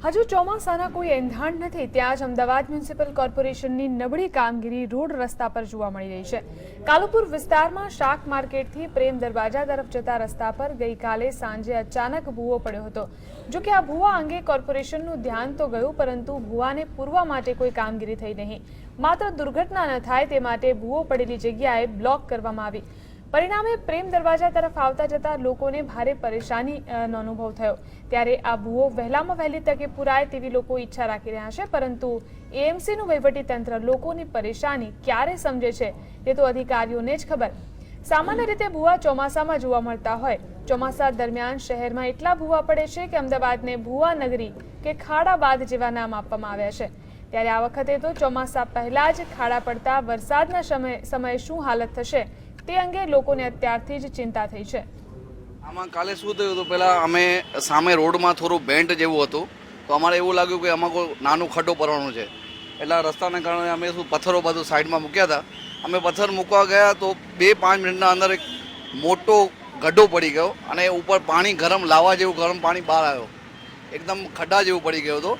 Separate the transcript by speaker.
Speaker 1: હજુ ચોમાસાના કોઈ એંધાણ નથી, ત્યાં જ અમદાવાદ મ્યુનિસિપલ કોર્પોરેશનની નબળી કામગીરી રોડ રસ્તા પર જોવા મળી રહી છે. કાલુપુર વિસ્તારમાં શાક માર્કેટથી પ્રેમ દરવાજા તરફ જતા રસ્તા પર ગઈકાલે સાંજે અચાનક ભૂવો પડ્યો હતો. જો કે આ ભૂવા અંગે કોર્પોરેશનનું ધ્યાન તો ગયું, પરંતુ ભૂવાને પૂરવા માટે કોઈ કામગીરી થઈ નહીં. માત્ર દુર્ઘટના ન થાય તે માટે ભૂવો પડેલી જગ્યાએ બ્લોક કરવામાં આવી. પરિણામે પ્રેમ દરવાજા તરફ આવતા જતા લોકોને ભારે પરેશાની અ, નો અનુભવ થયો. ત્યારે આ ભૂવો વહેલામાં વહેલી તકે પુરાય તેવી લોકો ઈચ્છા રાખી રહ્યા છે પરંતુ એએમસીનું તંત્ર લોકોની પરેશાની ક્યારે સમજે છે તે તો અધિકારીઓને જ ખબર. સામાન્ય રીતે ભૂવા ચોમાસામાં જોવા મળતા હોય. ચોમાસા દરમિયાન શહેરમાં એટલા ભૂવા પડે છે કે અમદાવાદને ભૂવા નગરી કે ખાડાબાદ જેવા નામ આપવામાં આવ્યા છે. ત્યારે આ વખતે તો ચોમાસા પહેલા જ ખાડા પડતા વરસાદના સમય સમયે શું હાલત થશે તે અંગે લોકોને અત્યારથી જ ચિંતા થઈ છે.
Speaker 2: આમાં કાલે શું થયું હતું? પહેલાં અમે સામે રોડમાં થોડું બેન્ટ જેવું હતું. તો અમારે એવું લાગ્યું કે અમારે કોઈ નાનું ખડ્ડો પડવાનું છે. એટલે રસ્તાના કારણે અમે શું પથ્થરો બધું સાઈડમાં મૂક્યા હતા. અમે પથ્થર મૂકવા ગયા તો બે પાંચ મિનિટના અંદર એક મોટો ગઢો પડી ગયો અને ઉપર પાણી ગરમ, લાવા જેવું ગરમ પાણી બહાર આવ્યો. એકદમ ખડ્ડા જેવું પડી ગયો હતો.